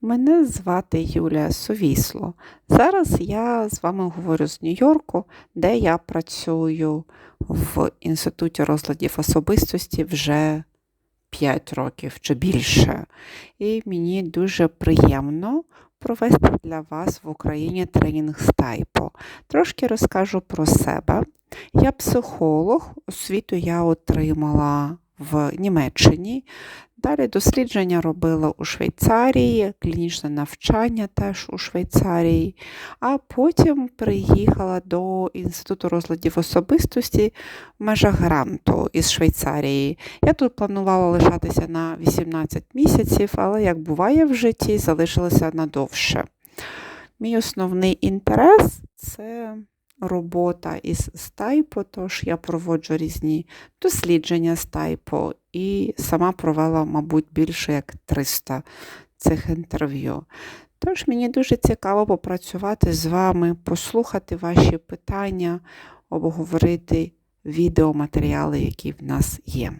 Мене звати Юлія Совісло. Зараз я з вами говорю з Нью-Йорку, де я працюю в Інституті розладів особистості вже 5 років чи більше. І мені дуже приємно провести для вас в Україні тренінг з тайпо. Трошки розкажу про себе. Я психолог, освіту я отримала в Німеччині. Далі дослідження робила у Швейцарії, клінічне навчання теж у Швейцарії, а потім приїхала до Інституту розладів особистості в межах гранту із Швейцарії. Я тут планувала лишатися на 18 місяців, але як буває в житті, залишилася надовше. Мій основний інтерес це робота із стайпо, тож я проводжу різні дослідження стайпо і сама провела, мабуть, більше як 300 цих інтерв'ю. Тож мені дуже цікаво попрацювати з вами, послухати ваші питання, обговорити відеоматеріали, які в нас є.